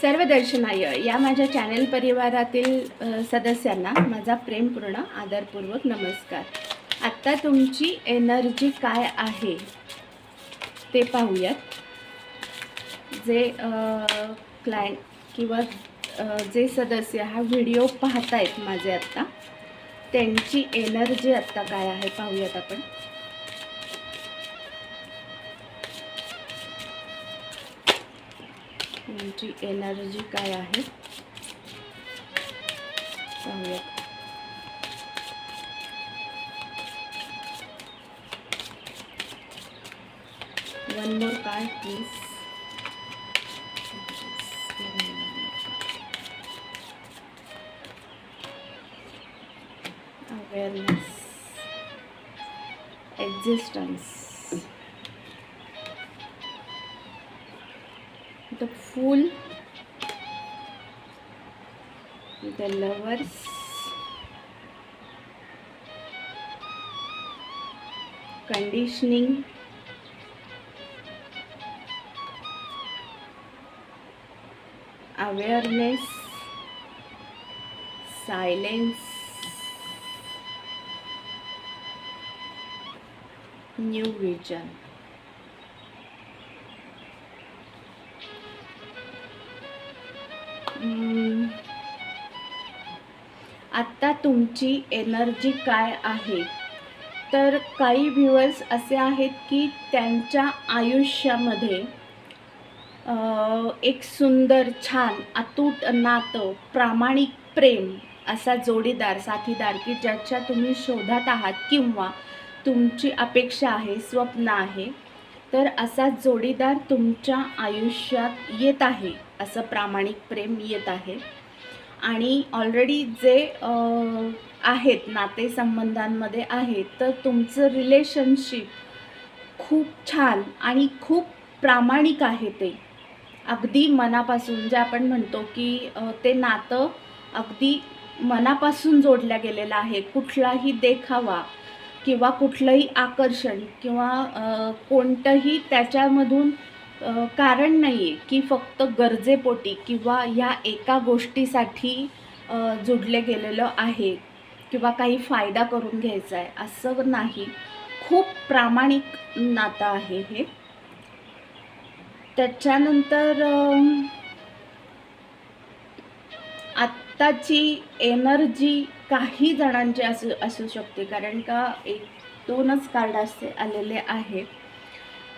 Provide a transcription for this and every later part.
सर्व दर्शनाय या माझ्या चॅनल परिवारातील सदस्यांना माझा प्रेमपूर्ण आदरपूर्वक नमस्कार. आत्ता तुमची एनर्जी काय आहे? ते पाहूयात. जे क्लायंट किंवा जे सदस्य हा व्हिडिओ पाहतायत माझे आत्ता त्यांची एनर्जी आत्ता काय आहे पाहूयात आपण. तुमची एनर्जी काय आहे? पाहूयात. One more card please awareness. Existence fool the lovers. Conditioning. Awareness. Silence. New vision आत्ता तुमची एनर्जी काय आहे? तर काही व्ह्युअर्स असे आहेत की त्यांच्या आयुष्यामध्ये एक सुंदर छान अतूट नातं प्रामाणिक प्रेम असा जोडीदार साथीदार की ज्याच्या तुम्ही शोधात आहात किंवा तुमची अपेक्षा आहे स्वप्न आहे तर असा जोडीदार तुमच्या आयुष्यात येत आहे असं प्रामाणिक प्रेम येत आहे. आणि ऑलरेडी जे आहेत नातेसंबंधांमध्ये आहेत तर तुमचं रिलेशनशिप खूप छान आणि खूप प्रामाणिक आहे ते. अगदी मनापासून जे आपण म्हणतो की ते नातं अगदी मनापासून जोडल्या गेलेलं आहे. कुठलाही देखावा किंवा कुठलंही आकर्षण किंवा कोणतंही त्याच्यामधून कारण नाही आहे की फक्त गरजेपोटी किंवा ह्या एका गोष्टीसाठी जोडले जुडले गेलेलं आहे किंवा काही फायदा करून घ्यायचा आहे असं नाही. खूप प्रामाणिक नातं आहे हे. त्याच्यानंतर आत्ताची एनर्जी काही जणांची असू असू शकते कारण का एक दोनच कार्ड असे आलेले आहेत.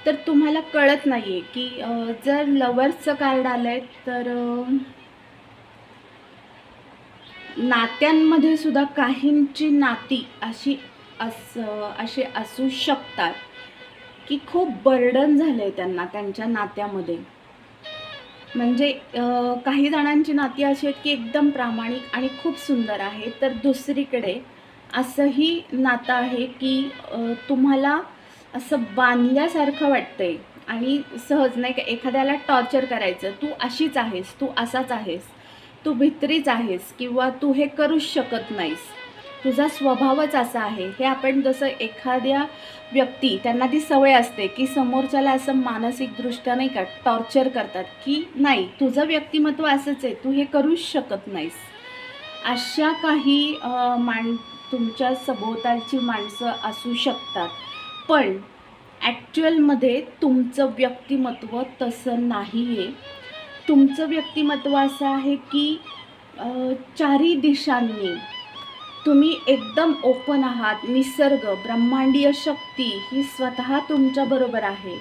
तर तुम्हाला कळत नाही आहे की जर लवर्सचं कार्ड आलं आहे तर नात्यांमध्ये सुद्धा काहींची नाती अशी अस अशी असू शकतात की खूप बर्डन झालं आहे त्यांना त्यांच्या नात्यामध्ये. म्हणजे काही जणांची नाती अशी आहेत की एकदम प्रामाणिक आणि खूप सुंदर आहे तर दुसरीकडे असंही नातं आहे की तुम्हाला असं बांधल्यासारखं वाटतंय. आणि सहज नाही का एखाद्याला टॉर्चर करायचं तू अशीच आहेस तू असाच आहेस तू भित्रीच आहेस किंवा तू हे करूच शकत नाहीस. तुझा स्वभावच असा आहे. हे आपण जसं एखाद्या व्यक्ती त्यांना ती सवय असते की समोरच्याला असं मानसिकदृष्ट्या नाही का टॉर्चर करतात की नाही तुझं व्यक्तिमत्व असंच आहे तू हे करूच शकत नाहीस. अशा काही मान तुमच्या सभोवतालची माणसं असू शकतात. पण ॲक्च्युअलमध्ये तुमचं व्यक्तिमत्व तसं नाही आहे तुमचं व्यक्तिमत्व असं आहे की चारी दिशांनी तुम्ही एकदम ओपन आहात निसर्ग ब्रह्मांडीय शक्ती ही स्वतः तुमच्याबरोबर आहे.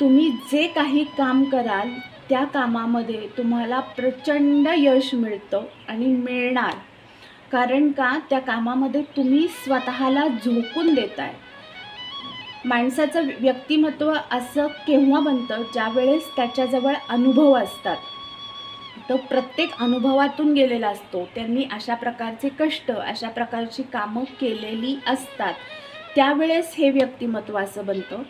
तुम्ही जे काही काम कराल त्या कामामध्ये तुम्हाला प्रचंड यश मिळतं आणि मिळणार. कारण का? त्या कामामध्ये तुम्ही स्वतःला झोकून देताय. माणसाचं व्यक्तिमत्व असं केव्हा बनतं? ज्यावेळेस त्याच्याजवळ अनुभव असतात. तो प्रत्येक अनुभवातून गेलेला असतो. त्यांनी अशा प्रकारचे कष्ट अशा प्रकारची कामं केलेली असतात. त्यावेळेस हे व्यक्तिमत्व असं बनतं.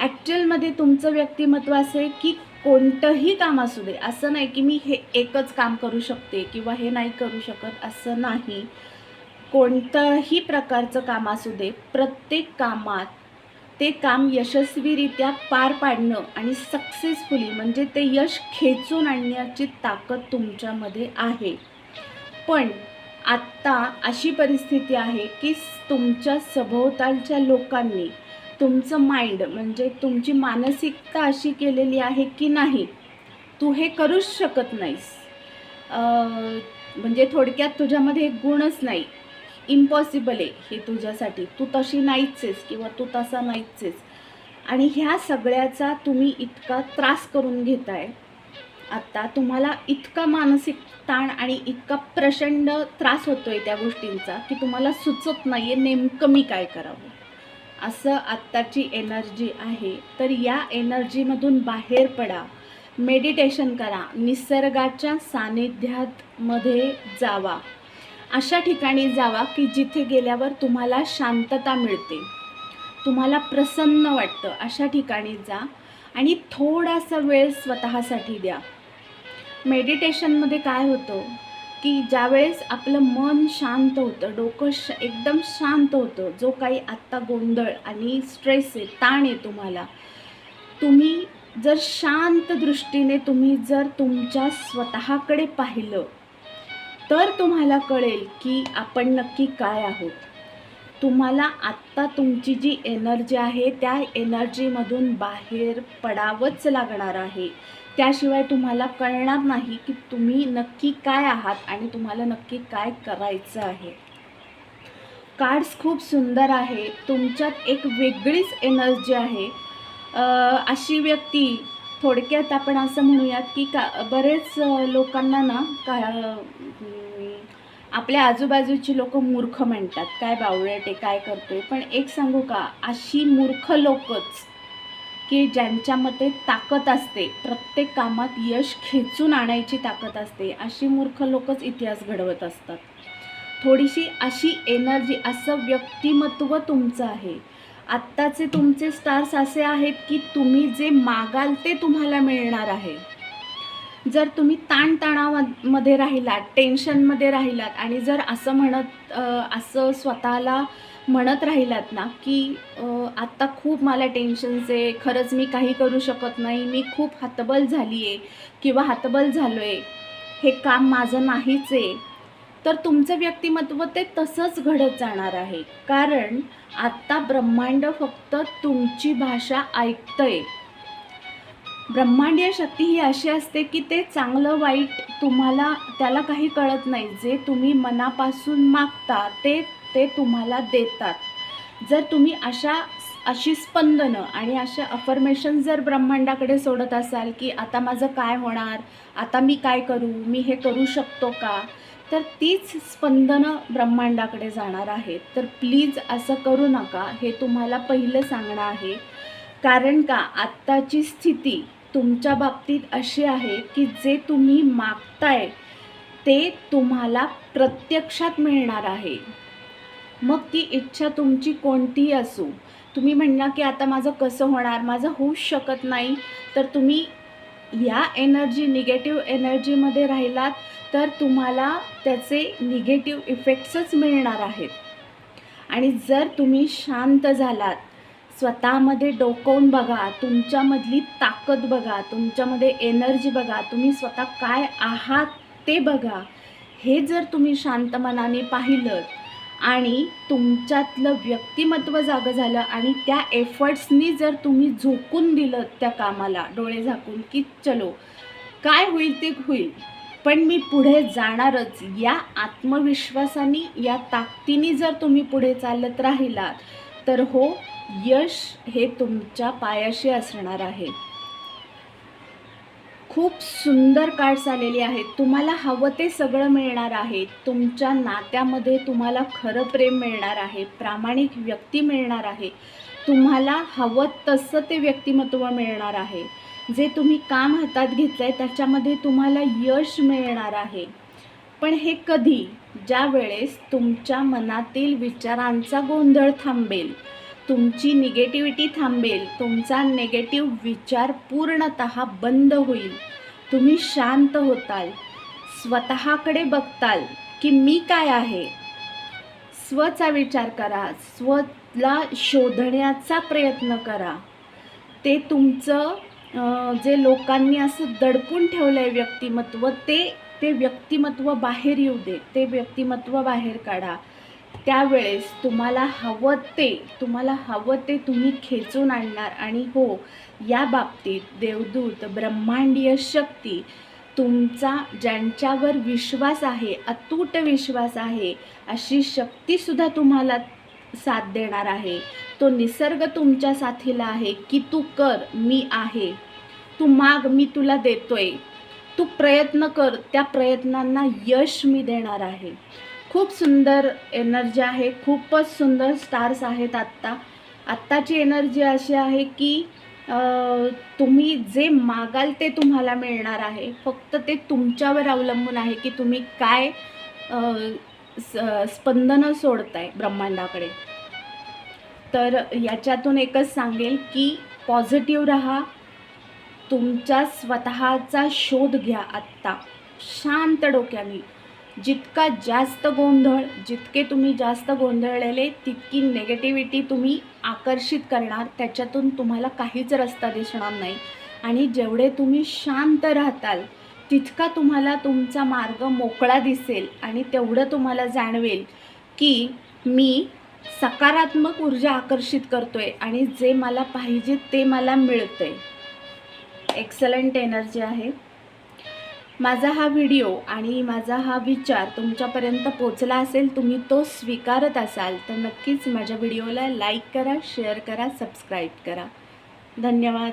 ॲक्च्युअलमध्ये तुमचं व्यक्तिमत्व असं आहे की कोणतंही काम असू दे. असं नाही की मी हे एकच काम करू शकते किंवा हे नाही करू शकत. असं नाही. कोणतंही प्रकारचं काम असू दे. प्रत्येक कामात ते काम यशस्वीरित्या पार पाडणं आणि सक्सेसफुली म्हणजे ते यश खेचून आणण्याची ताकद तुमच्यामध्ये आहे. पण आत्ता अशी परिस्थिती आहे की तुमच्या सभोवतालच्या लोकांनी तुमचं माइंड म्हणजे तुमची मानसिकता अशी केलेली आहे की नाही तू हे करूच शकत नाहीस. म्हणजे थोडक्यात तुझ्यामध्ये एक गुणच नाही. इम्पॉसिबल आहे. हे तुझ्यासाठी. तू तशी नाहीच आहेस किंवा तू तसा नाहीच आहेस आणि ह्या सगळ्याचा तुम्ही इतका त्रास करून घेताय. आत्ता तुम्हाला इतका मानसिक ताण आणि इतका प्रचंड त्रास होतोय त्या गोष्टींचा की तुम्हाला सुचत नाही आहे नेमकं मी काय करावं. असं आत्ताची एनर्जी आहे. तर या एनर्जीमधून बाहेर पडा. मेडिटेशन करा. निसर्गाच्या सानिध्यात मध्ये जावा. अशा ठिकाणी जावा की जिथे गेल्यावर तुम्हाला शांतता मिळते. तुम्हाला प्रसन्न वाटतं. अशा ठिकाणी जा आणि थोडासा वेळ स्वतःसाठी द्या. मेडिटेशनमध्ये काय होतं की ज्यावेळेस आपलं मन शांत होतं डोकं श एकदम शांत होतं जो काही आत्ता गोंधळ आणि स्ट्रेस आहे ताण आहे तुम्हाला तुम्ही जर शांत दृष्टीने तुम्ही जर तुमच्या स्वतःकडे पाहिलं तर तुम्हाला कळेल की आपण नक्की काय आहोत. तुम्हाला आत्ता तुमची जी एनर्जी आहे त्या एनर्जीमधून बाहेर पडावंच लागणार आहे. त्याशिवाय तुम्हाला कळणार नाही की तुम्ही नक्की काय आहात आणि तुम्हाला नक्की काय करायचं आहे. कार्ड्स खूप सुंदर आहे. तुमच्यात एक वेगळीच एनर्जी आहे. अशी व्यक्ती थोडक्यात आपण असं म्हणूयात की का बरेच लोकांना ना का आपल्या आजूबाजूची लोक मूर्ख म्हणतात. काय बावळटे काय करतोय. पण एक सांगू का अशी मूर्ख लोकच की ज्यांच्यामध्ये ताकद असते. प्रत्येक कामात यश खेचून आणायची ताकद असते. अशी मूर्ख लोकच इतिहास घडवत असतात. थोडीशी अशी एनर्जी असं व्यक्तिमत्व तुमचं आहे. आत्ताचे तुमचे स्टार्स असे आहेत की तुम्ही जे मागाल ते तुम्हाला मिळणार आहे. जर तुम्ही ताणतणावामध्ये राहिलात टेन्शनमध्ये राहिलात आणि जर असं म्हणत असं स्वतःला म्हणत राहिलात ना की आत्ता खूप मला टेन्शन्स आहे खरंच मी काही करू शकत नाही मी खूप हतबल झाली आहे किंवा हतबल झालो आहे हे काम माझं नाहीच आहे. तर तुमचं व्यक्तिमत्व ते तसंच घडत जाणार आहे. कारण आत्ता ब्रह्मांड फक्त तुमची भाषा ऐकतंय. ब्रह्मांडीय शक्ती ही अशी असते की ते चांगलं वाईट तुम्हाला त्याला काही कळत नाही. जे तुम्ही मनापासून मागता ते ते तुम्हाला देतात. जर तुम्ही अशा अशी स्पंदनं आणि अशा अफर्मेशन जर ब्रह्मांडाकडे सोडत असाल की आता माझं काय होणार? आता मी काय करू? मी हे करू शकतो का? तर तीच स्पंदनं ब्रह्मांडाकडे जाणार आहेत. तर प्लीज असं करू नका. हे तुम्हाला पहिलं सांगणं आहे. कारण का आत्ताची स्थिती तुमच्या बाबतीत अशी आहे की जे तुम्ही मागताय ते तुम्हाला प्रत्यक्षात मिळणार आहे. मग ती इच्छा तुमची कोणतीही असो? तुम्ही म्हणला की आता माझं कसं होणार? माझं होऊच शकत नाही. तर तुम्ही ह्या एनर्जी निगेटिव्ह एनर्जीमध्ये राहिलात तर तुम्हाला त्याचे निगेटिव्ह इफेक्ट्सच मिळणार आहेत. आणि जर तुम्ही शांत झालात स्वतःमध्ये डोकवून बघा तुमच्यामधली ताकद बघा तुमच्यामध्ये एनर्जी बघा तुम्ही स्वतः काय आहात ते बघा. हे जर तुम्ही शांत मनाने पाहिलं आणि तुमच्यातलं व्यक्तिमत्व जागं झालं आणि त्या एफर्ट्सनी जर तुम्ही झोकून दिलं त्या कामाला डोळे झाकून की चलो काय होईल ते होईल. पण मी पुढे जाणारच. या आत्मविश्वासाने या ताकदीने जर तुम्ही पुढे चालत राहिलात तर हो यश हे तुमच्या पायाशी असणार आहे. खूप सुंदर कार्ड्स आलेली आहेत. तुम्हाला हवं ते सगळं मिळणार आहे. तुमच्या नात्यामध्ये तुम्हाला खरं प्रेम मिळणार आहे. प्रामाणिक व्यक्ती मिळणार आहे. तुम्हाला हवं तसं ते व्यक्तिमत्व मिळणार आहे. जे तुम्ही काम हातात घेतलं आहे त्याच्यामध्ये तुम्हाला यश मिळणार आहे. पण हे कधी? ज्या वेळेस तुमच्या मनातील विचारांचा गोंधळ थांबेल तुमची निगेटिव्हिटी थांबेल. तुमचा नेगेटिव्ह विचार पूर्णत बंद होईल. तुम्ही शांत होताल. स्वतःकडे बघताल की मी काय आहे. स्वचा विचार करा. स्व ला शोधण्याचा प्रयत्न करा. ते तुमचं जे लोकांनी असं दडपून ठेवलं आहे व्यक्तिमत्व ते ते व्यक्तिमत्व बाहेर येऊ दे. ते व्यक्तिमत्व बाहेर काढा. त्यावेळेस तुम्हाला हवं ते तुम्हाला हवं ते तुम्ही खेचून आणणार. आणि हो या बाबतीत देवदूत ब्रह्मांडीय शक्ती तुमचा ज्यांच्यावर विश्वास आहे अतूट विश्वास आहे अशी शक्तीसुद्धा तुम्हाला साथ देणार आहे. तो निसर्ग तुमच्या साथीला आहे की तू कर मी आहे. तू माग मी तुला देतोय. तू प्रयत्न कर त्या प्रयत्नांना यश मी देणार आहे. खूप सुंदर एनर्जी आहे खूपच सुंदर स्टार्स आहेत आत्ता. आत्ताची एनर्जी अशी आहे की तुम्ही जे मागाल ते तुम्हाला मिळणार आहे. फक्त ते तुमच्यावर अवलंबून आहे की तुम्ही काय स- स्पंदनं सोडताय ब्रह्मांडाकडे. तर याच्यातून एकच सांगेल की पॉझिटिव्ह राहा. तुमच्या स्वतःचा शोध घ्या आत्ता. शांत डोक्याने. जितका जास्त गोंधळ जितके तुम्ही जास्त गोंधळलेले तितकी नेगेटिव्हिटी तुम्ही आकर्षित करणार. त्याच्यातून तुम्हाला काहीच रस्ता दिसणार नाही. आणि जेवढे तुम्ही शांत राहताल तितका तुम्हाला तुमचा मार्ग मोकळा दिसेल आणि तेवढं तुम्हाला जाणवेल की मी सकारात्मक ऊर्जा आकर्षित करतो आहे आणि जे मला पाहिजे ते मला मिळतं आहे एक्सलंट एनर्जी आहे. माझा हा व्हिडिओ आणि माझा हा विचार तुमच्यापर्यंत पोचला असेल तुम्ही तो स्वीकारत असाल तर नक्कीच माझ्या व्हिडिओला लाईक करा शेअर करा सबस्क्राईब करा. धन्यवाद.